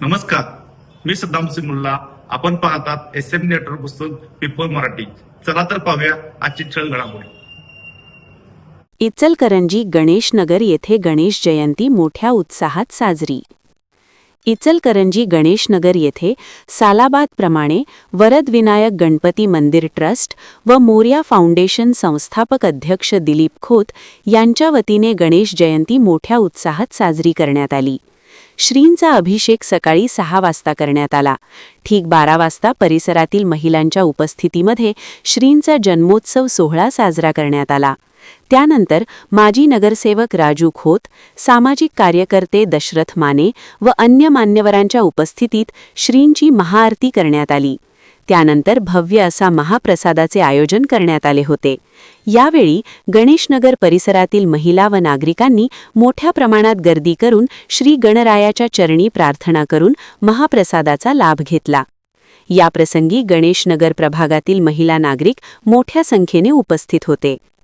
नमस्कार. मी सद्दाम सिमुल्ला आपण पाहतात एस एम नेटवर्क पुस्तक पीपल मराठी. चला तर पाहूया आजची छळ घडामोडी. इचलकरंजी गणेशनगर येथे गणेश जयंती मोठ्या उत्साहात साजरी. इचलकरंजी गणेशनगर येथे सालाबादप्रमाणे वरदविनायक गणपती मंदिर ट्रस्ट व मोर्या फाउंडेशन संस्थापक अध्यक्ष दिलीप खोत यांच्या वतीने गणेश जयंती मोठ्या उत्साहात साजरी करण्यात आली. श्रींचा अभिषेक सकाळी सहा वाजता करण्यात आला. ठीक बारा वाजता परिसरातील महिलांच्या उपस्थितीमध्ये श्रींचा जन्मोत्सव सोहळा साजरा करण्यात आला. त्यानंतर माजी नगरसेवक राजू खोत सामाजिक कार्यकर्ते दशरथ माने व अन्य मान्यवरांच्या उपस्थितीत श्रींची महाआरती करण्यात आली. त्यानंतर भव्य असा महाप्रसादाचे आयोजन करण्यात आले होते. यावेळी गणेशनगर परिसरातील महिला व नागरिकांनी मोठ्या प्रमाणात गर्दी करून श्री गणरायाच्या चरणी प्रार्थना करून महाप्रसादाचा लाभ घेतला. याप्रसंगी गणेशनगर प्रभागातील महिला नागरिक मोठ्या संख्येने उपस्थित होते.